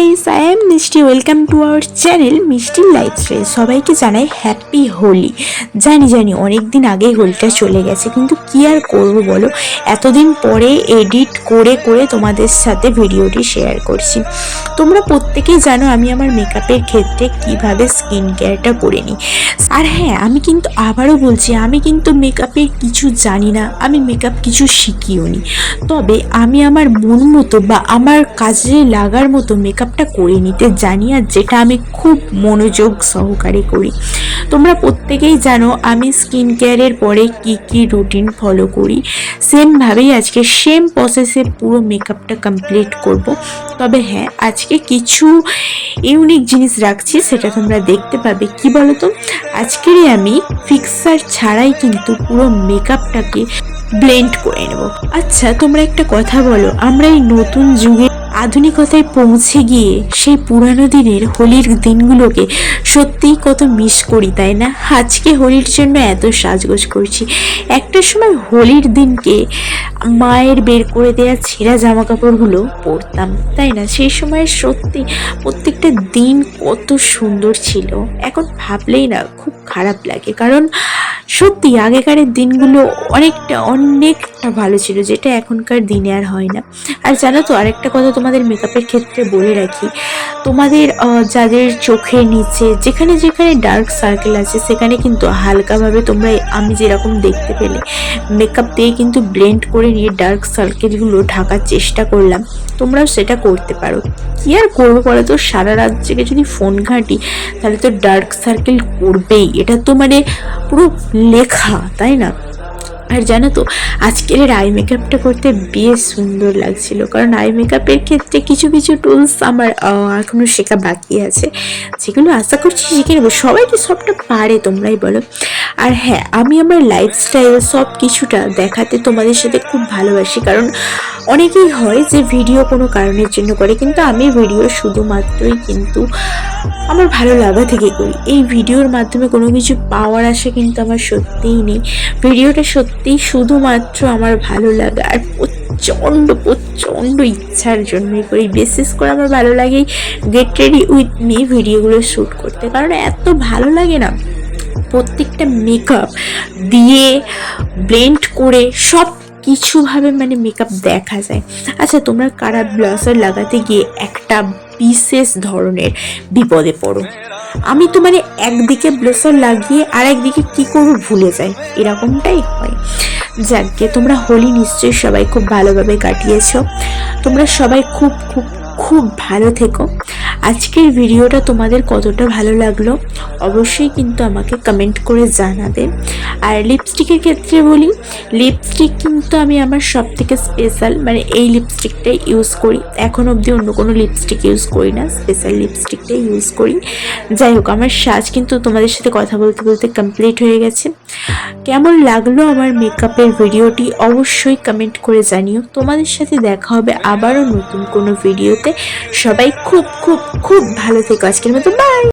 Guys I am Mishti welcome to our channel Mishti lifestyle সবাইকে জানাই happy Holi জানি জানি অনেক দিন আগেই হোলিটা চলে গেছে, কিন্তু কি আর করব বলো? এতদিন পরে এডিট করে করে তোমাদের সাথে ভিডিওটি শেয়ার করছি। তোমরা প্রত্যেকেই জানো আমি আমার মেকআপের ক্ষেত্রে কীভাবে স্কিন কেয়ারটা করে নিই। আর হ্যাঁ আমি কিন্তু আবারও বলছি, আমি কিন্তু মেকআপের কিছু জানি না, আমি মেকআপ কিছু শিখিও নি তবে আমি আমার মন মতো বা আমার কাজে লাগার মতো মেকআপটা করে নিতে জানি আর যেটা আমি খুব মনোযোগ সহকারে করি। তোমরা প্রত্যেকেই জানো আমি স্কিন কেয়ারের পরে কি কি রুটিন ফলো করি। সেমভাবেই আজকে সেম প্রসেসে পুরো মেকআপটা কমপ্লিট করব। তবে হ্যাঁ আজকে কিছু ইউনিক জিনিস রাখছি, সেটা তোমরা দেখতে পাবে। কি বলো তো আজকেরই আমি ফিক্সার ছাড়াই কিন্তু পুরো মেকআপটাকে ব্লেন্ড করে নেব। আচ্ছা তোমরা একটা কথা বলো, আমরা এই নতুন যুগে আধুনিকতায় পৌঁছে গিয়ে সেই পুরানো দিনের হোলির দিনগুলোকে সত্যিই কত মিস করি, তাই না? আজকে হোলির জন্য এত সাজগোজ করছি। একটা সময় হোলির দিনকে মায়ের বের করে দেওয়া ছেঁড়া জামা কাপড়গুলো পরতাম, তাই না? সেই সময় সত্যি প্রত্যেকটা দিন কত সুন্দর ছিল। এখন ভাবলেই না, খুব খারাপ লাগে। কারণ সত্যি, আগেকারের দিনগুলো অনেকটা অনেকটা ভালো ছিল, যেটা এখনকার দিনে আর হয় না। আর জানো তো, আরেকটা কথা তোমাদের মেকআপের ক্ষেত্রে বলে রাখি। তোমাদের যাদের চোখের নিচে, যেখানে যেখানে ডার্ক সার্কেল আছে, সেখানে কিন্তু হালকাভাবে তোমরা, আমি যেরকম দেখতে পেলে মেকআপ দিয়ে কিন্তু ব্লেন্ড করে নিয়ে ডার্ক সার্কেলগুলো ঢাকার চেষ্টা করলাম। তোমরাও সেটা করতে পারো। কি আর করব বলো তো? সারা রাত জেগে যদি ফোন ঘাঁটি, তাহলে তো ডার্ক সার্কেল করবেই। এটা তো মানে পুরো লেখা, তাই না? আর জানো তো, আজকের এর আই মেকআপটা করতে বেশ সুন্দর লাগছিল। কারণ আই মেকআপের ক্ষেত্রে কিছু কিছু টুলস আমার এখনও শেখা বাকি আছে। যেগুলো আশা করছি শিখে নেব। সবাই তো সবটা পারে তোমরাই বলো। আর হ্যাঁ আমি আমার লাইফস্টাইল সব কিছুটা দেখাতে তোমাদের সাথে খুব ভালোবাসি। কারণ অনেকেই হয় যে ভিডিও কোনো কারণের জন্য করে, কিন্তু আমি ভিডিও শুধুমাত্রই কিন্তু আমার ভালো লাগা থেকে করি। এই ভিডিওর মাধ্যমে কোনো কিছু পাওয়ার আশা কিন্তু আমার সত্যিই নেই। ভিডিওটা সত্যিই শুধুমাত্র আমার ভালো লাগা আর প্রচণ্ড প্রচণ্ড ইচ্ছার জন্যই করি। বিশেষ করে আমার ভালো লাগে গেট রেডি উইথ মি ভিডিওগুলো শ্যুট করতে। কারণ এত ভালো লাগে না, প্রত্যেকটা মেকআপ দিয়ে ব্লেন্ড করে সব কিছুভাবে মানে মেকআপ দেখা যায়। আচ্ছা তোমরা কারা ব্লাসার লাগাতে গিয়ে একটা বিশেষ ধরনের বিপদে পড়ো? আমি তো মানে একদিকে ব্লেসার লাগিয়ে আর একদিকে কি করব ভুলে যাই, এরকমটাই হয়। যাকে তোমরা হোলি নিশ্চয়ই সবাই খুব ভালোভাবে কাটিয়েছো। তোমরা সবাই খুব খুব খুব ভালো থেকো। আজকের ভিডিওটা তোমাদের কতটা ভালো লাগল, অবশ্যই কিন্তু আমাকে কমেন্ট করে জানাবে। আর লিপস্টিকের ক্ষেত্রে বলি লিপস্টিক কিন্তু আমি আমার সব থেকে স্পেশাল মানে এই লিপস্টিকটাই ইউজ করি। এখন অবধি অন্য কোনো লিপস্টিক ইউজ করি না স্পেশাল লিপস্টিকটাই ইউজ করি। যাই হোক, আমার সাজ কিন্তু তোমাদের সাথে কথা বলতে বলতে কমপ্লিট হয়ে গেছে। কেমন লাগল আমার মেকআপের ভিডিওটি, অবশ্যই কমেন্ট করে জানিও। তোমাদের সাথে দেখা হবে আবারও নতুন কোনো ভিডিওতে সবাই খুব খুব খুব ভালো থেকো আজকের মতো বাই